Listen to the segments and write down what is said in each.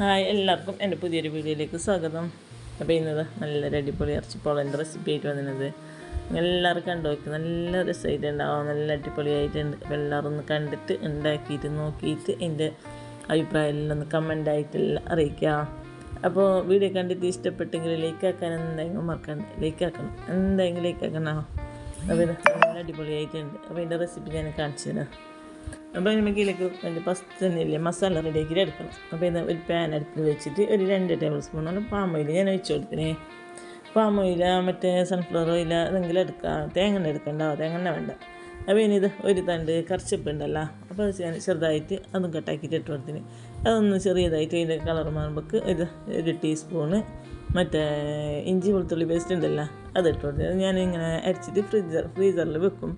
Hi എല്ലാവർക്കും എന്റെ പുതിയൊരു വീഡിയോയിലേക്ക് സ്വാഗതം. അപ്പോൾ ഇന്നത് നല്ലൊരു അടിപൊളി ഇറച്ചിപ്പോളന്റെ റെസിപ്പി ആയിട്ട് വന്നിരുന്നത്. എല്ലാവരും കണ്ടു നോക്കി നല്ല രസമായിട്ടുണ്ടാവും നല്ല അടിപൊളിയായിട്ടുണ്ട്. അപ്പോൾ എല്ലാവരും ഒന്ന് കണ്ടിട്ട് ഉണ്ടാക്കിയിട്ട് നോക്കിയിട്ട് എന്റെ അഭിപ്രായം എല്ലാം ഒന്ന് കമന്റായിട്ടെല്ലാം അറിയിക്കുക. അപ്പോൾ വീഡിയോ കണ്ടിട്ട് ഇഷ്ടപ്പെട്ടെങ്കിൽ ലൈക്ക് ആക്കാൻ എന്തെങ്കിലും മറക്കണ്ട. ലൈക്ക് ആക്കണം. എന്തെങ്കിലും ലൈക്ക് ആക്കണോ. അപ്പോൾ നല്ല അടിപൊളിയായിട്ടുണ്ട്. അപ്പോൾ എന്റെ റെസിപ്പി ഞാൻ കാണിച്ചു തരാം. അപ്പോൾ നമുക്കിതിലേക്ക് അതിന്റെ ഫസ്റ്റ് തന്നെ ഇല്ലേ മസാല റെഡിയാക്കി എടുക്കണം. അപ്പോൾ ഇത് ഒരു പാൻ അടുപ്പിൽ വെച്ചിട്ട് ഒരു രണ്ട് ടേബിൾ സ്പൂണോളം പാം ഓയിൽ ഞാൻ ഒഴിച്ച് കൊടുത്തിനേ. പാം ഓയിൽ മറ്റേ സൺഫ്ലവർ ഓയിൽ അതെങ്കിലും എടുക്കാം. തേങ്ങ എടുക്കണ്ട തേങ്ങ വേണ്ട. അപ്പോൾ ഇനി ഇത് ഒരു തണ്ട് കറച്ചപ്പ് ഉണ്ടല്ലോ അപ്പോൾ അത് ഞാൻ ചെറുതായിട്ട് അതും കട്ടാക്കിയിട്ട് ഇട്ട് കൊടുത്തിന്. അതൊന്ന് ചെറിയതായിട്ട് അതിന്റെ കളർ മാറുമ്പോൾ ഒരു ഒരു ടീസ്പൂണ് മറ്റേ ഇഞ്ചി വെളുത്തുള്ളി പേസ്റ്റ് ഉണ്ടല്ലോ അത് ഇട്ട് കൊടുത്തിന്. ഞാനിങ്ങനെ അരിച്ചിട്ട് ഫ്രീസർ ഫ്രീസറിൽ വെക്കും.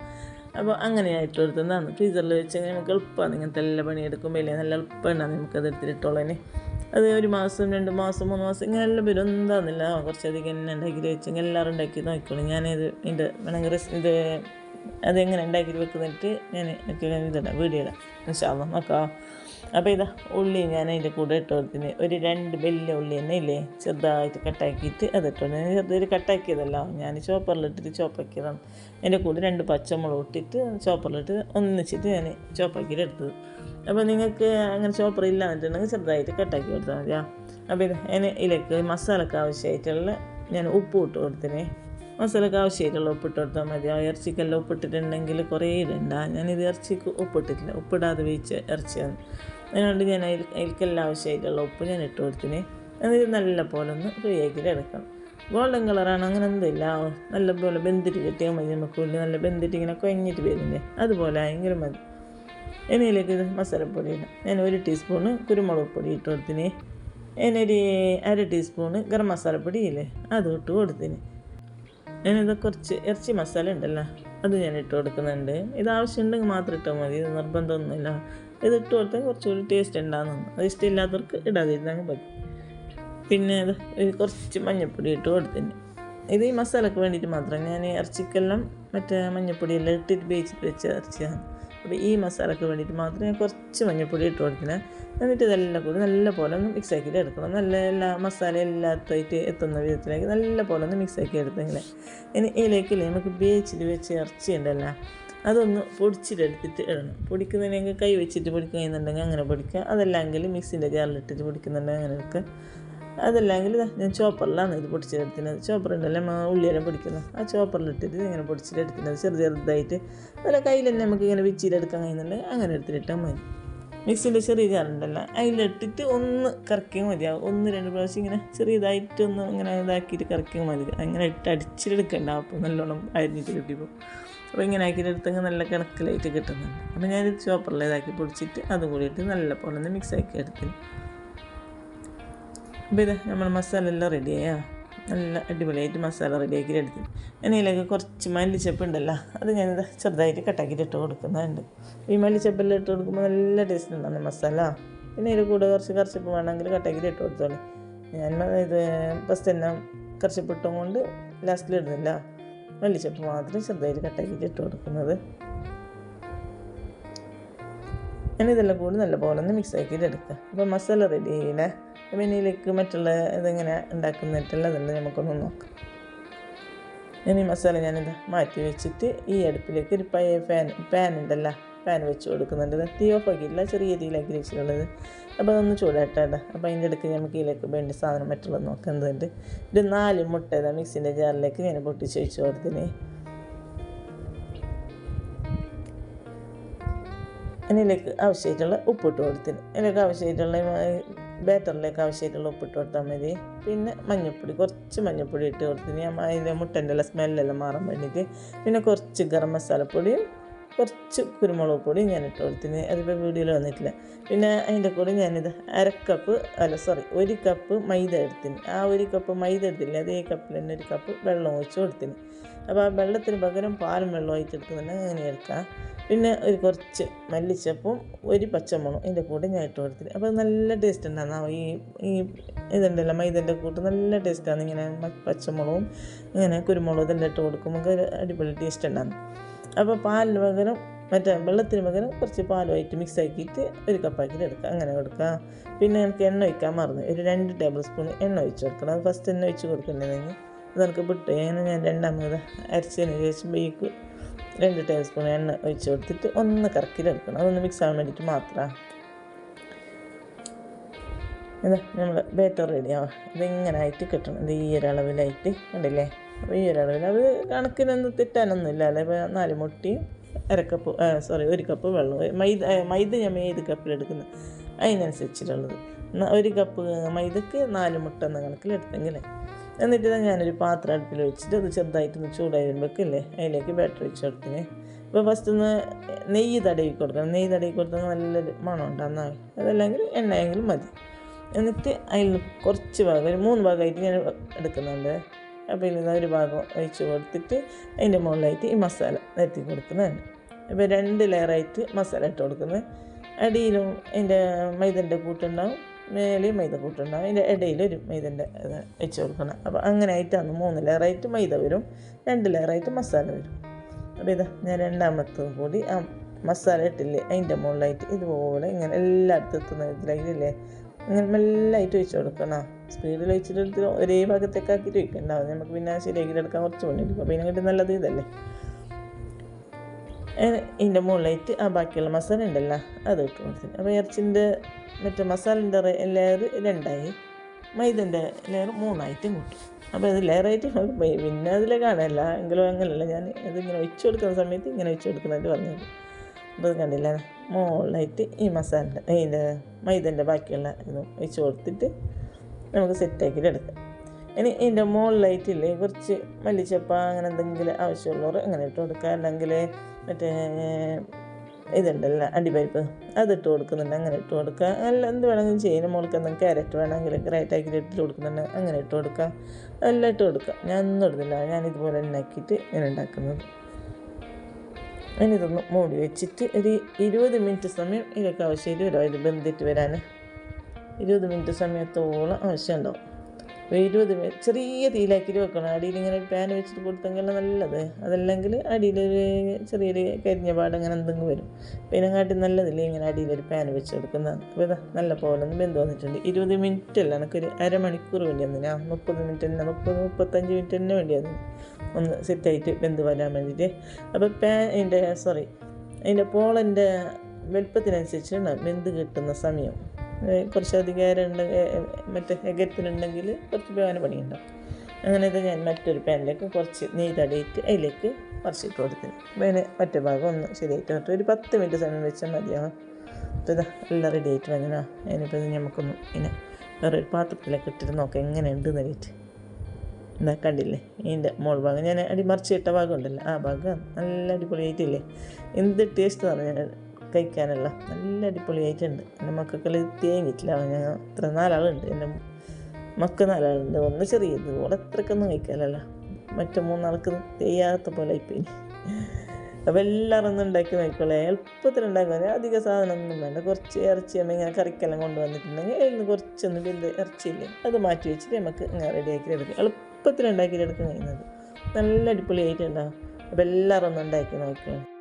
അപ്പോൾ അങ്ങനെ ആയിട്ട് കൊടുത്തതാണ് ഫ്രീസറിൽ വെച്ച് നമുക്ക് എളുപ്പമാണ് ഇങ്ങനത്തെ എല്ലാ പണിയെടുക്കുമ്പോൾ ഇല്ലേ? നല്ല എളുപ്പമാണ് നമുക്കത് എടുത്തിട്ടുള്ളതിന് അത് ഒരു മാസം രണ്ട് മാസം മൂന്ന് മാസം ഇങ്ങനെ എല്ലാം പേരും എന്താണെന്നില്ല കുറച്ചധികം എന്നെ ഉണ്ടാക്കി വെച്ചെങ്കിൽ എല്ലാവരും ഉണ്ടാക്കി നോക്കിക്കോളും. ഞാനിത് എന്റെ വേണമെങ്കിൽ ഇത് അതെങ്ങനെ ഉണ്ടാക്കി വെക്കുന്നിട്ട് ഞാൻ ഇതിടാം വീഡിയോ ഇടാം. ഇൻഷാല്ലാം നോക്കാം. അപ്പോൾ ഇതാ ഉള്ളി ഞാൻ അതിന്റെ കൂടെ ഇട്ട് കൊടുത്തിന്. ഒരു രണ്ട് വലിയ ഉള്ളി തന്നെ ഇല്ലേ? ചെറുതായിട്ട് കട്ടാക്കിയിട്ട് അത് ഇട്ട് ഞാൻ ചെറുതായിട്ട് കട്ടാക്കിയതല്ല ഞാൻ ചോപ്പറിലിട്ടിട്ട് ചോപ്പാക്കിയതാണ് അതിന്റെ കൂടെ രണ്ട് പച്ചമുളക് ഇട്ടിട്ട് ചോപ്പറിലിട്ട് ഒന്നിച്ചിട്ട് ഞാൻ ചോപ്പാക്കിയിട്ട് എടുത്തത്. അപ്പോൾ നിങ്ങൾക്ക് അങ്ങനെ ചോപ്പർ ഇല്ലാന്നിട്ടുണ്ടെങ്കിൽ ചെറുതായിട്ട് കട്ടാക്കി കൊടുത്താൽ മതിയാ അപ്പോൾ ഇത് ഇതിലേക്ക് മസാലക്ക് ആവശ്യമായിട്ടുള്ള ഞാൻ ഉപ്പ് ഇട്ട് കൊടുത്തിനെ. മസാലക്ക് ആവശ്യമായിട്ടുള്ള ഉപ്പിട്ട് കൊടുത്താൽ മതി. ആ ഇറച്ചിക്കെല്ലാം ഉപ്പിട്ടിട്ടുണ്ടെങ്കിൽ കുറേ ഇടണ്ട. ഞാനിത് ഇറച്ചിക്ക് ഉപ്പിട്ടിട്ടില്ല ഉപ്പിടാതെ വേവിച്ച ഇറച്ചിയാണ്. അതുകൊണ്ട് ഞാൻ അതിൽ അതിൽക്കെല്ലാം ആവശ്യമായിട്ടുള്ള ഉപ്പ് ഞാൻ ഇട്ട് കൊടുത്തിന്. എന്നിട്ട് നല്ല പോലെ ഒന്ന് ഫ്രീ ആക്കിയിട്ട് എടുക്കണം. ഗോൾഡൻ കളറാണ് അങ്ങനെ എന്തില്ല നല്ല പോലെ ബന്ധിട്ട് കിട്ടിയാൽ മതി നമുക്ക് നല്ല ബന്ധിട്ട് ഇങ്ങനെ കൊഞ്ഞിട്ട് വരുന്നില്ലേ? അതുപോലെ ആയെങ്കിലും മതി. എന്നിലേക്ക് മസാലപ്പൊടി ഇടാം. ഞാൻ ഒരു ടീസ്പൂണ് കുരുമുളക് പൊടി ഇട്ട് കൊടുത്തിന്. ഞാനൊരു അര ടീസ്പൂണ് ഗരം മസാലപ്പൊടി ഇല്ലേ? അത് ഇട്ട് കൊടുത്തിന്. ഞാനിത് കുറച്ച് ഇറച്ചി മസാല ഉണ്ടല്ലോ അത് ഞാൻ ഇട്ട് കൊടുക്കുന്നുണ്ട്. ഇത് ആവശ്യമുണ്ടെങ്കിൽ മാത്രം ഇട്ടാൽ മതി. ഇത് നിർബന്ധമൊന്നുമില്ല. ഇത് ഇട്ട് കൊടുത്താൽ കുറച്ചുകൂടി ടേസ്റ്റ് ഉണ്ടാകുന്നു. അത് ഇഷ്ടമില്ലാത്തവർക്ക് ഇടാതിരുന്നാൽ പറ്റും പിന്നെ ഇത് കുറച്ച് മഞ്ഞൾപ്പൊടി ഇട്ട് കൊടുത്തിന് ഇത് ഈ മസാലക്ക് വേണ്ടിയിട്ട് മാത്രം ഞാൻ ഇറച്ചിക്കെല്ലാം മറ്റേ മഞ്ഞൾപ്പൊടിയെല്ലാം ഇട്ടിട്ട് വേവിച്ചിട്ട് വെച്ച ഇറച്ചിയാണ്. അപ്പോൾ ഈ മസാലയ്ക്ക് വേണ്ടിയിട്ട് മാത്രം ഞാൻ കുറച്ച് മഞ്ഞൾപ്പൊടി ഇട്ട് കൊടുക്കുന്നത് എന്നിട്ട് ഇതെല്ലാം കൂടി നല്ല പോലെ ഒന്ന് മിക്സ് ആക്കിയിട്ട് എടുക്കണം. നല്ല എല്ലാ മസാല എല്ലാത്തായിട്ട് എത്തുന്ന വിധത്തിലേക്ക് നല്ല പോലെ ഒന്ന് മിക്സ് ആക്കി എടുത്തെങ്കിൽ ഇനി ഇതിലേക്കില്ലേ നമുക്ക് വേവിച്ചിട്ട് വെച്ച് ഇറച്ചി അതൊന്ന് പൊടിച്ചിട്ടെടുത്തിട്ട് ഇടണം. പൊടിക്കുന്നതിനെങ്കിൽ കൈ വെച്ചിട്ട് പൊടിക്കുന്നുണ്ടെങ്കിൽ അങ്ങനെ പൊടിക്കുക. അതല്ലെങ്കിൽ മിക്സിന്റെ ജാറിലിട്ടിട്ട് പൊടിക്കുന്നുണ്ടെങ്കിൽ അങ്ങനെ എടുക്കുക. അതല്ലെങ്കിൽ ഞാൻ ചോപ്പറിലാണ് ഇത് പൊടിച്ചെടുക്കുന്നത് ചോപ്പറുണ്ടല്ലേ ഉള്ളിയെല്ലാം പൊടിക്കുന്നത് ആ ചോപ്പറിലിട്ടിട്ട് ഇങ്ങനെ പൊടിച്ചിട്ടെടുക്കുന്നത് ചെറു ചെറുതായിട്ട്. അതുപോലെ കയ്യിൽ തന്നെ നമുക്ക് ഇങ്ങനെ വിച്ചിലെടുക്കാൻ കഴിയുന്നുണ്ടെങ്കിൽ അങ്ങനെ എടുത്തിട്ടാൽ മതി. മിക്സിന്റെ ചെറിയ ജാറുണ്ടല്ലോ അതിലിട്ടിട്ട് ഒന്ന് കറക്കിയാൽ മതിയാവും. ഒന്ന് രണ്ട് പ്രാവശ്യം ഇങ്ങനെ ചെറിയതായിട്ട് ഒന്ന് ഇങ്ങനെ ഇതാക്കിയിട്ട് കറക്കിയാൽ മതി. അങ്ങനെ ഇട്ട് അടിച്ചിട്ടെടുക്കണ്ട അപ്പോൾ നല്ലോണം അരിഞ്ഞിട്ട് കിട്ടിപ്പോൾ അപ്പോൾ ഇങ്ങനെ ആക്കിയിട്ടെടുത്തെങ്കിൽ നല്ല കിണക്കിലായിട്ട് കിട്ടുന്നുണ്ട്. അപ്പോൾ ഞാനിത് ചോപ്പറിൽ ഇതാക്കി പൊടിച്ചിട്ട് അതും ഇട്ട് നല്ല പോലെ ഒന്ന് മിക്സ് ആക്കി എടുത്തിന് അപ്പോൾ ഇത് നമ്മൾ മസാല എല്ലാം റെഡിയായാ നല്ല അടിപൊളിയായിട്ട് മസാല റെഡിയാക്കി എടുത്തു. അതിലേക്ക് കുറച്ച് മല്ലിച്ചപ്പ് ഉണ്ടല്ലോ അത് ഞാനിത് ചെറുതായിട്ട് കട്ടാക്കിയിട്ട് ഇട്ട് കൊടുക്കുന്നുണ്ട്. ഈ മല്ലിച്ചപ്പെല്ലാം ഇട്ട് കൊടുക്കുമ്പോൾ നല്ല ടേസ്റ്റ് ഉണ്ടാകുന്ന മസാല പിന്നെ ഇതിൽ കൂടെ കുറച്ച് കറിച്ചപ്പ് വേണമെങ്കിൽ കട്ടാക്കിയിട്ട് ഇട്ട് കൊടുത്തോളൂ. ഞാൻ ഇത് ഫസ്റ്റ് തന്നെ കറിച്ചപ്പ് ഇട്ടും കൊണ്ട് ലാസ്റ്റിൽ ഇടുന്നില്ല. മല്ലിച്ചപ്പ് മാത്രം ചെറുതായിട്ട് കട്ടാക്കിയിട്ട് ഇട്ട് കൊടുക്കുന്നത്. ഞാനിതെല്ലാം കൂടി നല്ലപോലെ ഒന്ന് മിക്സ് ആക്കിയിട്ട് എടുക്കുക. അപ്പോൾ മസാല റെഡി ചെയ്യണേ പിന്നെ ഇതിലേക്ക് മറ്റുള്ള ഇതെങ്ങനെ ഉണ്ടാക്കുന്നിട്ടുള്ള അതെല്ലാം നമുക്കൊന്ന് നോക്കാം. ഇനി മസാല ഞാനിത് മാറ്റി വെച്ചിട്ട് ഈ അടുപ്പിലേക്ക് ഒരു പഴയ ഫാൻ പാൻ ഉണ്ടല്ലോ. പാൻ വെച്ച് കൊടുക്കുന്നുണ്ട്. തീ ഓഫ് ആക്കിയില്ല ചെറിയ തീയിലാക്കി വെച്ചിട്ടുള്ളത് അപ്പോൾ അതൊന്ന് ചൂടാട്ടാ അപ്പോൾ അതിന്റെ ഇടയ്ക്ക് നമുക്ക് ഇതിലേക്ക് വേണ്ട സാധനം മറ്റുള്ളത് നോക്കുന്നുണ്ട്. ഒരു നാല് മുട്ട ഇതാ മിക്സിന്റെ ജാറിലേക്ക് ഞാൻ പൊട്ടിച്ച് വെച്ച് കൊടുത്തിന്. അതിലേക്ക് ആവശ്യമായിട്ടുള്ള ഉപ്പിട്ട് കൊടുത്തിന്. അതിലേക്ക് ആവശ്യമായിട്ടുള്ള ബാറ്ററിലേക്ക് ആവശ്യമായിട്ടുള്ള ഉപ്പിട്ട് കൊടുത്താൽ മതി. പിന്നെ മഞ്ഞൾപ്പൊടി കുറച്ച് മഞ്ഞൾപ്പൊടി ഇട്ട് കൊടുത്തിന്. അതിന്റെ മുട്ടന്റെ എല്ലാം സ്മെല്ലെല്ലാം മാറാൻ വേണ്ടിയിട്ട്. പിന്നെ കുറച്ച് ഗരം മസാലപ്പൊടിയും കുറച്ച് കുരുമുളക് പൊടി ഞാൻ ഇട്ട് കൊടുത്തിന്. അതിപ്പോൾ വീഡിയോയിൽ വന്നിട്ടില്ല. പിന്നെ അതിന്റെ കൂടെ ഞാനിത് അരക്കപ്പ് അല്ല സോറി ഒരു കപ്പ് മൈദ എടുത്തിന്. ആ ഒരു കപ്പ് മൈദ എടുത്തില്ല. അതേ കപ്പിൽ തന്നെ ഒരു കപ്പ് വെള്ളം ഒഴിച്ച് കൊടുത്തിന്. അപ്പോൾ ആ വെള്ളത്തിന് പകരം പാലും വെള്ളമായിട്ട് എടുക്കുന്നുണ്ടെങ്കിൽ അങ്ങനെ എടുക്കാം. പിന്നെ ഒരു കുറച്ച് മല്ലിച്ചപ്പും ഒരു പച്ചമുളകും ഇതിന്റെ കൂടെ ഞാൻ ഇട്ട് കൊടുത്തിന്. അപ്പോൾ നല്ല ടേസ്റ്റ് ഉണ്ടാകുന്ന ഈ ഈ ഇതുണ്ടല്ലോ മൈദന്റെ കൂട്ട് നല്ല ടേസ്റ്റാണ് ഇങ്ങനെ പച്ചമുളകും ഇങ്ങനെ കുരുമുളകും ഇതെല്ലാം ഇട്ട് കൊടുക്കുമ്പോൾ അടിപൊളി ടേസ്റ്റ് ഉണ്ടാകും അപ്പോൾ പാലിന് പകരം മറ്റേ വെള്ളത്തിന് പകരം കുറച്ച് പാലുമായിട്ട് മിക്സ് ആക്കിയിട്ട് ഒരു കപ്പാക്കിയിട്ട് എടുക്കുക. അങ്ങനെ കൊടുക്കുക. പിന്നെ എനിക്ക് എണ്ണ ഒഴിക്കാൻ മറന്നു. ഒരു രണ്ട് ടേബിൾ സ്പൂൺ എണ്ണ ഒഴിച്ച് കൊടുക്കണം. അത് ഫസ്റ്റ് എണ്ണ ഒഴിച്ച് കൊടുക്കണ്ടെങ്കിൽ എനിക്ക് വിട്ടു അങ്ങനെ ഞാൻ രണ്ടാമത് അരച്ചതിന് ശേഷം ബേക്ക് രണ്ട് ടേബിൾ സ്പൂൺ എണ്ണ ഒഴിച്ച് കൊടുത്തിട്ട് ഒന്ന് കറക്കിലെടുക്കണം അതൊന്ന് മിക്സ് ആവാൻ വേണ്ടിയിട്ട് മാത്രമാണ് ഇതാ നമ്മൾ ബേറ്റർ റെഡിയാവുക ഇതിങ്ങനെ ആയിട്ട് കിട്ടണം. ഇത് ഈ ഒരളവിലായിട്ട് കണ്ടില്ലേ? അപ്പോൾ അത് കണക്കിനൊന്നും തെറ്റാനൊന്നുമില്ല. അല്ലേ? ഇപ്പോൾ നാല് മുട്ടിയും അരക്കപ്പ് സോറി ഒരു കപ്പ് വെള്ളം. മൈദ മൈദ ഞാൻ ഏത് കപ്പിലെടുക്കുന്നത്? അതിനനുസരിച്ചിട്ടുള്ളത്. ഒരു കപ്പ് മൈദക്ക് നാല് മുട്ട എന്ന കണക്കിലെടുത്തെങ്കിലേ. എന്നിട്ട് തന്നെ ഞാനൊരു പാത്രം അടുപ്പിൽ വെച്ചിട്ട് അത് ചെറുതായിട്ടൊന്ന് ചൂടായി വരുമ്പോഴേക്കില്ലേ അതിലേക്ക് ബാറ്റർ വെച്ച് കൊടുത്തിന്. ഇപ്പോൾ ഫസ്റ്റ് ഒന്ന് നെയ്യ് തടവി കൊടുക്കണം. നെയ്യ് തടവി കൊടുത്താൽ നല്ലൊരു മണം ഉണ്ടാകുന്ന അതല്ലെങ്കിൽ എണ്ണയെങ്കിലും മതി. എന്നിട്ട് അതിൽ കുറച്ച് ഭാഗം ഒരു മൂന്ന് ഭാഗമായിട്ട് ഞാൻ എടുക്കുന്നുണ്ട്. അപ്പോൾ ഇതിൽ ഒരു ഭാഗം ഒഴിച്ച് കൊടുത്തിട്ട് അതിന്റെ മുകളിലായിട്ട് ഈ മസാല നിരത്തി കൊടുക്കുന്നതാണ്. അപ്പോൾ രണ്ട് ലെയറായിട്ട് മസാല ഇട്ട് കൊടുക്കുന്നത്. അടിയിലും അതിന്റെ മൈദന്റെ കൂട്ടുണ്ടാവും മേലെ മൈദ കൂട്ടുണ്ടാവും അതിന്റെ ഇടയിൽ ഒരു മൈദന്റെ ഇത് വെച്ച് കൊടുക്കണം. അപ്പോൾ അങ്ങനെ ആയിട്ടാണ് മൂന്ന് ലെയറായിട്ട് മൈദ വരും രണ്ട് ലെയറായിട്ട് മസാല വരും. അപ്പോൾ ഇതാ ഞാൻ രണ്ടാമത്തതും കൂടി ആ മസാല ഇട്ടില്ലേ അതിന്റെ മുകളിലായിട്ട് ഇതുപോലെ ഇങ്ങനെ എല്ലായിടത്തും എത്തുന്ന വിധത്തിലായിട്ടില്ലേ ഇങ്ങനെ മെല്ലായിട്ട് വെച്ച് കൊടുക്കണം. സ്പീഡിൽ വെച്ചിട്ട് ഒരേ ഭാഗത്തേക്ക് ആക്കിയിട്ട് നമുക്ക് പിന്നെ ശരിയാക്കി എടുക്കാൻ കുറച്ച് പണിയെടുക്കും അപ്പോൾ ഇതിനെ നല്ലത് ഇതല്ലേ? ഇതിന്റെ മുകളിലായിട്ട് ആ ബാക്കിയുള്ള മസാല ഉണ്ടല്ലോ അത് ഇട്ട് കൊടുത്തിന് അപ്പോൾ ഇറച്ചിന്റെ മറ്റേ മസാലന്റെ ലെയർ രണ്ടായി. മൈദന്റെ ലെയർ മൂന്നായിട്ടും കൂട്ടും. അപ്പോൾ ഇത് ലെയറായിട്ട് പിന്നെ അതിലെ കാണാനല്ല എങ്കിലും അങ്ങനെയല്ല ഞാൻ ഇതിങ്ങനെ ഒഴിച്ച് കൊടുക്കുന്ന സമയത്ത് ഇങ്ങനെ ഒഴിച്ച് കൊടുക്കുന്നതായിട്ട് പറഞ്ഞത്. അപ്പോൾ ഇത് കണ്ടില്ല? മുകളിലായിട്ട് ഈ മസാലന്റെ ഇതിന്റെ മൈദന്റെ ബാക്കിയുള്ള ഇതും വെച്ച് കൊടുത്തിട്ട് നമുക്ക് സെറ്റാക്കിയിട്ട് എടുക്കാം. ഇനി ഇതിന്റെ മുകളിലായിട്ടില്ലേ കുറച്ച് മല്ലിച്ചപ്പ അങ്ങനെ എന്തെങ്കിലും ആവശ്യമുള്ളവർ അങ്ങനെ ഇട്ട് കൊടുക്കുക. അല്ലെങ്കിൽ മറ്റേ ഇതുണ്ടല്ലോ അടിപരിപ്പ് അതിട്ട് കൊടുക്കുന്നുണ്ട് അങ്ങനെ ഇട്ട് കൊടുക്കുക. അല്ല എന്ത് വേണമെങ്കിലും ചെയ്യുന്ന മുകൾക്ക് എന്തെങ്കിലും ക്യാരറ്റ് വേണമെങ്കിൽ ഗ്രേറ്റ് ആക്കി ഇട്ട് കൊടുക്കുന്നുണ്ട് അങ്ങനെ ഇട്ട് കൊടുക്കുക. എല്ലാം ഇട്ട് കൊടുക്കുക. ഞാൻ ഒന്നും ഇടുന്നില്ല. ഞാൻ ഇതുപോലെ ഉണ്ടാക്കിയിട്ട് ഞാൻ ഉണ്ടാക്കുന്നത്. ഇനി ഇതൊന്ന് മൂടി വെച്ചിട്ട് ഒരു ഇരുപത് മിനിറ്റ് സമയം ഇതിലേക്ക് ആവശ്യം വരും. ഇത് ബന്ധിട്ട് വരാൻ. ഇരുപത് മിനിറ്റ് സമയത്തോളം ആവശ്യം ഉണ്ടാവും അപ്പോൾ ഇരുപത് മിനിറ്റ് ചെറിയ തീയിലാക്കി വെക്കണം. അടിയിൽ ഇങ്ങനെ ഒരു പാൻ വെച്ചിട്ട് കൊടുത്തെങ്കിൽ നല്ലത്. അതല്ലെങ്കിൽ അടിയിലൊരു ചെറിയൊരു കരിഞ്ഞ പാട് അങ്ങനെ എന്തെങ്കിലും വരും. പിന്നെ കാട്ടി നല്ലതില്ലേ ഇങ്ങനെ അടിയിലൊരു പാൻ വെച്ച് കൊടുക്കുന്നത് അപ്പോൾ ഇതാ നല്ല പോലെ ഒന്ന് ബന്ധു വന്നിട്ടുണ്ട്. ഇരുപത് മിനിറ്റ് അല്ല എനിക്കൊരു അരമണിക്കൂർ വേണ്ടി വന്നു ഞാൻ മുപ്പത് മിനിറ്റ് തന്നെ മുപ്പത് മുപ്പത്തഞ്ച് മിനിറ്റ് തന്നെ വേണ്ടി വന്നു ഒന്ന് സെറ്റായിട്ട് ബന്ധു വരാൻ വേണ്ടിയിട്ട്. അപ്പോൾ പാൻ അതിന്റെ സോറി അതിന്റെ പോളന്റെ വലുപ്പത്തിനനുസരിച്ചാണ് ബന്ധു കിട്ടുന്ന സമയം. ഏ, അധികാരം ഉണ്ടെങ്കിൽ മറ്റേ എഗത്തിലുണ്ടെങ്കിൽ കുറച്ച് പേന പണിയുണ്ടാവും. അങ്ങനെ ഇത് ഞാൻ മറ്റൊരു പാനിലേക്ക് കുറച്ച് നെയ്തടിയിട്ട് തടയിട്ട് അതിലേക്ക് മറിച്ചിട്ട് കൊടുത്തിന് പിന്നെ മറ്റേ ഭാഗം ഒന്ന് ശരിയായിട്ട് വന്നിട്ട് ഒരു പത്ത് മിനിറ്റ് സമയം വെച്ചാൽ മതിയാവും അപ്പോൾ ഇതാ എല്ലാം റെഡി ആയിട്ട് വന്നിനാ? അതിനിപ്പോൾ ഇത് നമുക്കൊന്ന് ഇങ്ങനെ വേറെ ഒരു പാത്രത്തിലേക്ക് ഇട്ടിട്ട് നോക്കാം എങ്ങനെയുണ്ട് എന്നിട്ട് എന്താ കണ്ടില്ലേ? ഇതിന്റെ മോൾ ഭാഗം. ഞാൻ അടി മറിച്ചിട്ട ഭാഗം ഉണ്ടല്ലോ ആ ഭാഗം നല്ല അടിപൊളിയായിട്ടില്ലേ? എന്ത് ടേസ്റ്റ് പറഞ്ഞാൽ കഴിക്കാനുള്ള നല്ല അടിപൊളിയായിട്ടുണ്ട്. എന്റെ മക്കൾക്കെല്ലാം വീട്ടിലാണ്. ഞാൻ ഇത്ര നാലാളുണ്ട്. എന്റെ മക്ക നാലാളുണ്ട്. ഒന്ന് ചെറിയത് ഓടെ അത്രക്കൊന്നും കഴിക്കാനല്ല. മറ്റു മൂന്നാൾക്ക് ചെയ്യാത്ത പോലെ ഇപ്പം അപ്പം എല്ലാവരും ഒന്ന് ഉണ്ടാക്കി നോക്കിക്കോളെ. എളുപ്പത്തിൽ ഉണ്ടാക്കാൻ അധിക സാധനമൊന്നും വേണ്ട. കുറച്ച് ഇറച്ചി അമ്മ ഇങ്ങനെ കറിക്കെല്ലാം കൊണ്ടുവന്നിട്ടുണ്ടെങ്കിൽ അതിൽ നിന്ന് കുറച്ചൊന്ന് വെന്ത് ഇറച്ചിയില്ലേ അത് മാറ്റി വെച്ചിട്ട് നമുക്ക് ഇങ്ങനെ റെഡിയാക്കി എടുക്കാം. എളുപ്പത്തിൽ ഉണ്ടാക്കി എടുക്കാൻ കഴിയുന്നത്. നല്ല അടിപൊളിയായിട്ടുണ്ടാകും അപ്പോൾ എല്ലാവരും ഒന്ന് ഉണ്ടാക്കി നോക്കിക്കോളെ.